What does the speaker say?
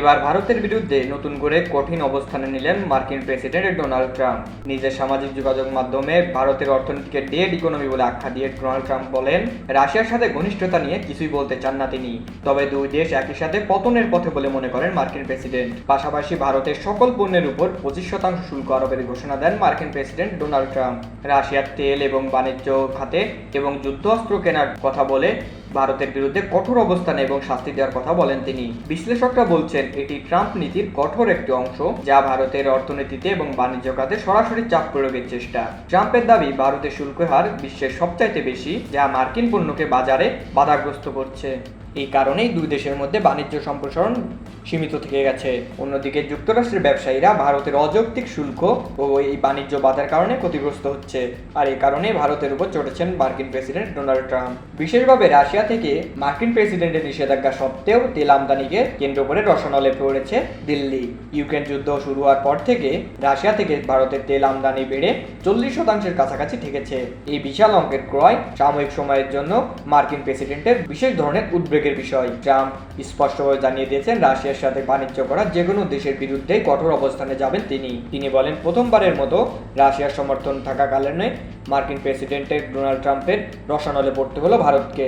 এবার ভারতের বিরুদ্ধে নতুন করে কঠিন অবস্থানে নিলেন মার্কিন প্রেসিডেন্ট ডোনাল্ড ট্রাম্প। নিজের সামাজিক যোগাযোগ মাধ্যমে ভারতের অর্থনীতিকে ডেড ইকোনমি বলে আখ্যা দিয়ে ডোনাল্ড ট্রাম্প বলেন, রাশিয়ার সাথে ঘনিষ্ঠতা নিয়ে কিছুই বলতে চান না তিনি। তবে দুই দেশ একই সাথে পতনের পথে বলে মনে করেন মার্কিন প্রেসিডেন্ট। পাশাপাশি ভারতের সকল পণ্যের উপর পঁচিশ শতাংশ শুল্ক আরোপের ঘোষণা দেন মার্কিন প্রেসিডেন্ট ডোনাল্ড ট্রাম্প। রাশিয়ার তেল এবং বাণিজ্য খাতে এবং যুদ্ধাস্ত্র কেনার কথা বলে ভারতের বিরুদ্ধে কঠোর অবস্থানে এবং শাস্তি দেওয়ার কথা বলেন তিনি। বিশ্লেষকরা বলছেন, এটি ট্রাম্প নীতির কঠোর একটি অংশ, যা ভারতের অর্থনীতিতে এবং বাণিজ্য খাতে সরাসরি চাপ প্রয়োগের চেষ্টা। ট্রাম্পের দাবি, ভারতের শুল্ক হার বিশ্বের সবচাইতে বেশি, যা মার্কিন পণ্যকে বাজারে বাধাগ্রস্ত করছে। এই কারণেই দুই দেশের মধ্যে বাণিজ্য সম্প্রসারণ সীমিত থেকে গেছে। অন্যদিকে যুক্তরাষ্ট্রের ব্যবসায়ীরা ভারতের অযৌক্তিক শুল্ক ও এই বাণিজ্য বাধার কারণে ক্ষতিগ্রস্ত হচ্ছে। আর এই কারণে ভারতের উপর চড়েছেন মার্কিন প্রেসিডেন্ট ডোনাল্ড ট্রাম্প। বিশেষভাবে রাশিয়া থেকে মার্কিন প্রেসিডেন্টের নিষেধাজ্ঞা সত্ত্বেও তেল আমদানিকে কেন্দ্র করে রসনলে পড়েছে দিল্লি। ইউক্রেন যুদ্ধ শুরু হওয়ার পর থেকে রাশিয়া থেকে ভারতের তেল আমদানি বেড়ে চল্লিশ শতাংশের কাছাকাছি ঠেকেছে এই বিশাল অঙ্কের ক্রয় সাময়িক সময়ের জন্য মার্কিন প্রেসিডেন্টের বিশেষ ধরনের উদ্বেগের বিষয় ট্রাম্প স্পষ্টভাবে জানিয়ে দিয়েছেন রাশিয়ার সাথে বাণিজ্য করা যে কোনো দেশের বিরুদ্ধে কঠোর অবস্থানে যাবেন তিনি। তিনি বলেন, প্রথমবারের মতো রাশিয়ার সমর্থন থাকা থাকাকালীন মার্কিন প্রেসিডেন্টের ডোনাল্ড ট্রাম্পের রসানলে পড়তে হলো ভারতকে।